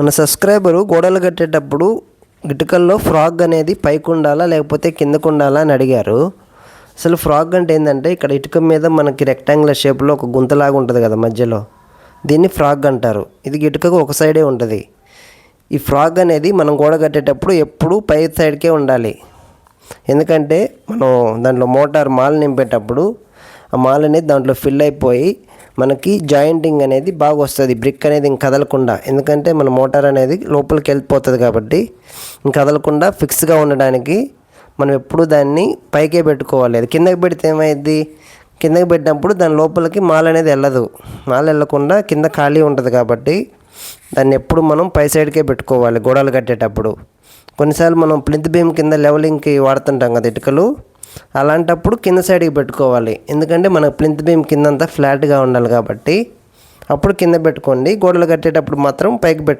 మన సబ్స్క్రైబరు గోడలు కట్టేటప్పుడు ఇటుకల్లో ఫ్రాగ్ అనేది పైకి ఉండాలా లేకపోతే కిందకు ఉండాలా అని అడిగారు. అసలు ఫ్రాగ్ అంటే ఏంటంటే ఇక్కడ ఇటుక మీద మనకి రెక్టాంగులర్ షేప్లో ఒక గుంతలాగా ఉంటుంది కదా మధ్యలో. దీన్ని ఫ్రాగ్ అంటారు. ఇది ఇటుకకు ఒక సైడే ఉంటుంది. ఈ ఫ్రాగ్ అనేది మనం గోడ కట్టేటప్పుడు ఎప్పుడూ పై సైడ్కే ఉండాలి. ఎందుకంటే మనం దాంట్లో మోటార్ మాల్ నింపేటప్పుడు ఆ మాల్ అనేది దాంట్లో ఫిల్ అయిపోయి మనకి జాయింటింగ్ అనేది బాగా వస్తుంది బ్రిక్ అనేది ఇంక కదలకుండా. ఎందుకంటే మన మోటార్ అనేది లోపలికి వెళ్ళిపోతుంది కాబట్టి ఇంక కదలకుండా ఫిక్స్గా ఉండడానికి మనం ఎప్పుడు దాన్ని పైకే పెట్టుకోవాలి. అది కిందకి పెడితే ఏమైంది కిందకి పెట్టినప్పుడు దాని లోపలికి మాల్ అనేది వెళ్ళదు. మాల్ వెళ్ళకుండా కింద ఖాళీ ఉంటుంది కాబట్టి దాన్ని ఎప్పుడు మనం పై సైడ్కే పెట్టుకోవాలి గోడలు కట్టేటప్పుడు. కొన్నిసార్లు మనం ప్లింత్ బీమ్ కింద లెవలింగ్కి వాడుతుంటాం కదా ఇటుకలు. అలాంటప్పుడు కింద సైడ్కి పెట్టుకోవాలి. ఎందుకంటే మన ప్లింత్ బీమ్ కిందంతా ఫ్లాట్గా ఉండాలి కాబట్టి. అప్పుడు కింద పెట్టుకోండి. గోడలు కట్టేటప్పుడు మాత్రం పైకి పెట్టు